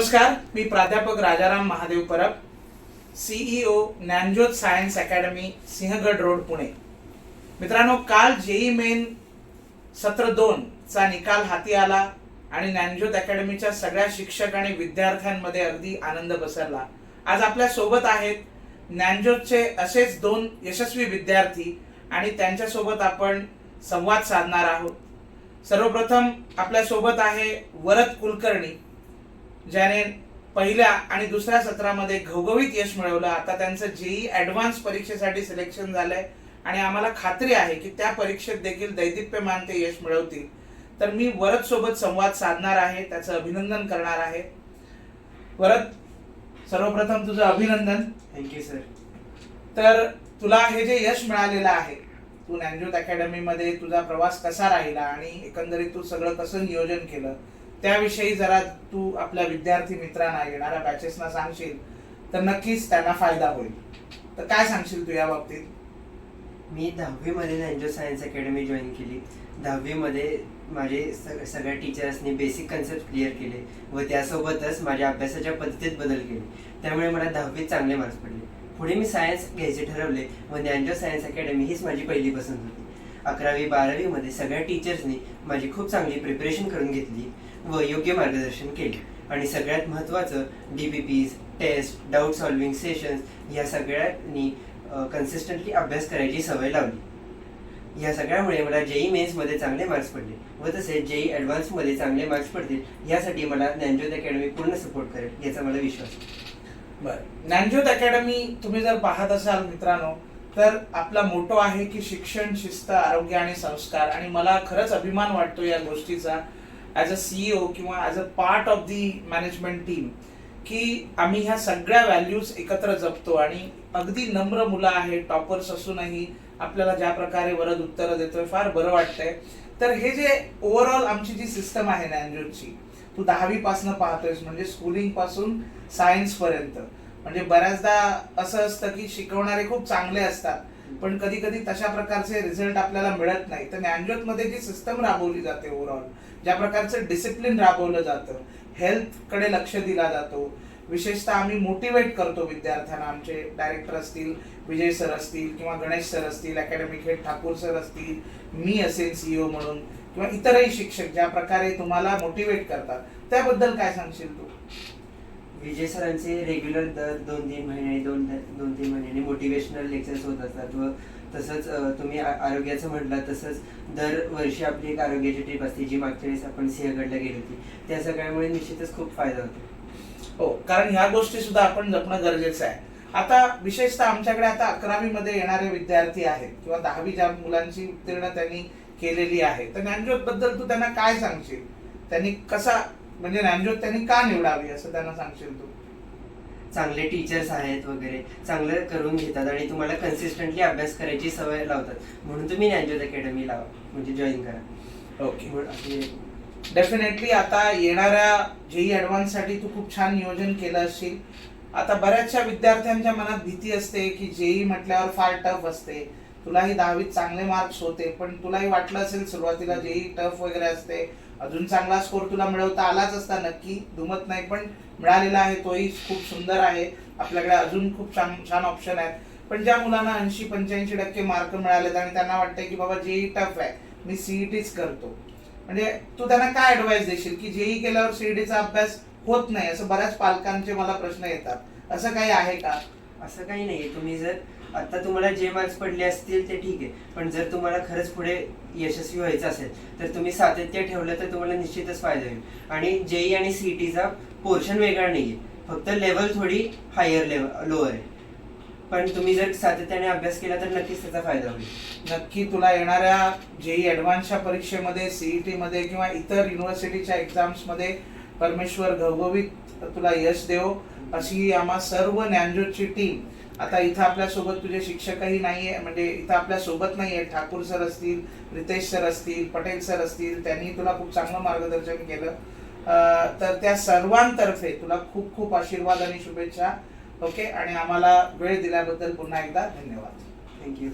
नमस्कार मी प्राध्यापक Rajaram Mahadev Parab CEO Dnyanjyot science academy Sinhagad road Pune. मित्रांनो काल जेई मेन सत्र दोन चा निकाल हाती आला आणि ज्ञानज्योत अकॅडमीच्या सगळ्या शिक्षक आणि विद्यार्थ्यांमध्ये अगदी आनंद पसरला. आज आपल्यासोबत आहेत ज्ञानज्योतचे असेच दोन यशस्वी विद्यार्थी आणि त्यांच्यासोबत आपण संवाद साधणार आहोत. सर्वप्रथम आपल्यासोबत आहे वरद कुलकर्णी. ज्याने पहिल्या आणि दुसऱ्या सत्रामध्ये घवघवीत यश मिळवलं. आता त्यांचं जेई ऍडव्हान्स परीक्षेसाठी सिलेक्शन झालंय. आणि आम्हाला खात्री आहे की त्या परीक्षेत देखील दैदिप्यमान ते यश मिळवतील. तर मी वरद सोबत संवाद साधणार आहे. त्याचं अभिनंदन करणार आहे. वरद सर्वप्रथम तुझं अभिनंदन. थँक्यू सर तर तुला हे जे यश मिळालेलं आहे तू ज्ञानज्योत अकॅडमीमध्ये तुझा प्रवास कसा राहिला आणि एकंदरीत तू सगळं कसं नियोजन केलं त्याविषयी जरा तू आपल्या विद्यार्थी मित्रांना येणाऱ्या बॅचेसना सांगशील तर नक्कीच त्यांना फायदा होईल. तर काय सांगशील तू या बाबतीत? मी दहावीमध्ये ज्ञानज्योत सायन्स अकॅडमी जॉईन केली. दहावीमध्ये माझे सग सगळ्या टीचर्सनी बेसिक कन्सेप्ट क्लिअर केले व त्यासोबतच माझ्या अभ्यासाच्या पद्धतीत बदल केले. त्यामुळे मला दहावीत चांगले मार्क्स पडले. पुढे मी सायन्स घ्यायचे ठरवले व ज्ञानजो सायन्स अकॅडमी हीच माझी पहिली पसंत होती. अकरावी बारावीमध्ये सगळ्या टीचर्सनी माझी खूप चांगली प्रिपरेशन करून घेतली. व योग्य मार्गदर्शन केले. आणि सगळ्यात महत्त्वाचं D B Ps test doubt solving sessions या सगळ्यांनी कन्सिस्टंटली अभ्यास करायची सवय लावली. या सगळ्यामुळे मला जेई मेन्समध्ये चांगले मार्क्स पडले व तसेच जेई ॲडव्हान्समध्ये चांगले मार्क्स पडतील यासाठी मला ज्ञानज्योत अकॅडमी पूर्ण सपोर्ट करेल याचा मला विश्वास आहे. बरं. ज्ञानज्योत अकॅडमी तुम्ही जर पाहत असाल मित्रांनो तर आपला मोटो आहे की शिक्षण शिस्त आरोग्य आणि संस्कार. आणि मला खरंच अभिमान वाटतो या गोष्टीचा ॲज अ सीईओ किंवा as a part of the management team की आम्ही ह्या सगळ्या व्हॅल्यूज एकत्र जपतो आणि अगदी नम्र मुलं आहेत टॉपर्स असूनही आपल्याला ज्या प्रकारे वरद उत्तरं देतोय फार बरं वाटतंय. तर हे जे ओव्हरऑल आमची जी सिस्टम आहे ज्ञानज्योतची तू दहावीपासनं पाहतोयस म्हणजे स्कूलिंगपासून सायन्स पर्यंत. म्हणजे बऱ्याचदा असं असतं की शिकवणारे खूप चांगले असतात पण कधी कधी तशा प्रकारचे रिझल्ट आपल्याला मिळत नाही. तर ज्ञानज्योतमध्ये जी सिस्टम राबवली जाते ओव्हरऑल ज्या प्रकारचं डिसिप्लिन राबवलं जातं हेल्थकडे लक्ष दिला जातो. विशेषतः आम्ही मोटिवेट करतो विद्यार्थ्यांना. आमचे डायरेक्टर असतील विजय सर असतील किंवा गणेश सर असतील अकॅडमिक हेड ठाकूर सर असतील मी असेल सीईओ म्हणून किंवा इतरही शिक्षक ज्या प्रकारे तुम्हाला मोटिवेट करतात. त्याबद्दल काय सांगशील तू? विजय सरांचे रेग्युलर दर दोन तीन महिने दोन दोन तीन महिन्याने मोटिवेशनल लेक्चर्स होत असतात व तसंच तुम्ही आरोग्याचं म्हटलं तसंच दरवर्षी आपली एक आरोग्याची ट्रीप असते जी मागच्या वेळेस आपण सिंहगडला गेली होती. त्या सगळ्यामुळे निश्चितच खूप फायदा होतो. हो कारण ह्या गोष्टी सुद्धा आपण जपणं गरजेचं आहे. आता विशेषतः आमच्याकडे आता अकरावी मध्ये येणारे विद्यार्थी आहेत किंवा दहावी ज्या मुलांची उत्तीर्ण त्यांनी केलेली आहे. तर ज्ञानज्योत बद्दल तू त्यांना काय सांगशील? त्यांनी कसा म्हणजे ज्ञानज्योत त्यांनी का निवडावी असं त्यांना सांगशील तू? चांगले टीचर्स आहेत वगैरे चांगलं करून घेतात आणि तुम्हाला कन्सिस्टंटली अभ्यास करायची सवय लावतात. म्हणून तुम्ही ज्ञानज्योत अकॅडमी लावा म्हणजे जॉईन करा. ओके डेफिनेटली आता येणाऱ्या जेई ऍडव्हान्ससाठी तू खूप छान नियोजन केलं असशील. आता बऱ्याचशा विद्यार्थ्यांच्या मनात भीती असते की जेई म्हटल्यावर फार टफ असते. तुलाही दहावीत चांगले मार्क्स होते पण तुलाही वाटलं असेल सुरुवातीला जेई टफ वगैरे असते. अजून चांगला स्कोर तुला मिळवता आलाच असता नक्की दुमत नाही पण मिळालेला आहे तोही खूप सुंदर आहे. आपल्याकडे अजून खूप छान छान ऑप्शन आहेत. पण ज्या मुलांना ऐंशी पंच्याऐंशी टक्के मार्क मिळालेत आणि त्यांना वाटतंय की बाबा जेई टफ आहे मी सीईटीच करतो. म्हणजे तू त्यांना काय ऍडवाइस देशील की जेई केल्यावर सीईटीचा अभ्यास होत नाही? असं बऱ्याच पालकांचे मला प्रश्न येतात. असं काही आहे का? असं काही नाहीये तुम्ही जर आता तुम्हाला जे मार्क्स पडले असतील ते ठीक आहे. पण जर तुम्हाला खरंच पुढे यशस्वी व्हायचं असेल तर तुम्ही सातत्य ठेवलं तर तुम्हाला निश्चितच फायदा होईल. आणि जेई आणि सीईटीचा पोर्शन वेगळा नाहीये. फक्त लेवल थोडी हायर लेवल लोअर आहे. पण तुम्ही जर सातत्याने अभ्यास केला तर नक्कीच त्याचा फायदा होईल. नक्की तुला येणाऱ्या जेई ऍडव्हान्सच्या परीक्षेमध्ये सीईटी मध्ये किंवा इतर युनिव्हर्सिटीच्या एक्झाम्समध्ये परमेश्वर घवघवीत तुला यश देव. अशी आम्हा सर्व ज्ञानज्योतची टीम आता इथं आपल्यासोबत तुझे शिक्षकही नाही आहे म्हणजे इथं आपल्यासोबत नाही आहे ठाकूर सर असतील रितेश सर असतील पटेल सर असतील त्यांनी तुला खूप चांगलं मार्गदर्शन केलं. तर त्या सर्वांतर्फे तुला खूप खूप आशीर्वाद आणि शुभेच्छा. ओके? आणि आम्हाला वेळ दिल्याबद्दल पुन्हा एकदा धन्यवाद. थँक्यू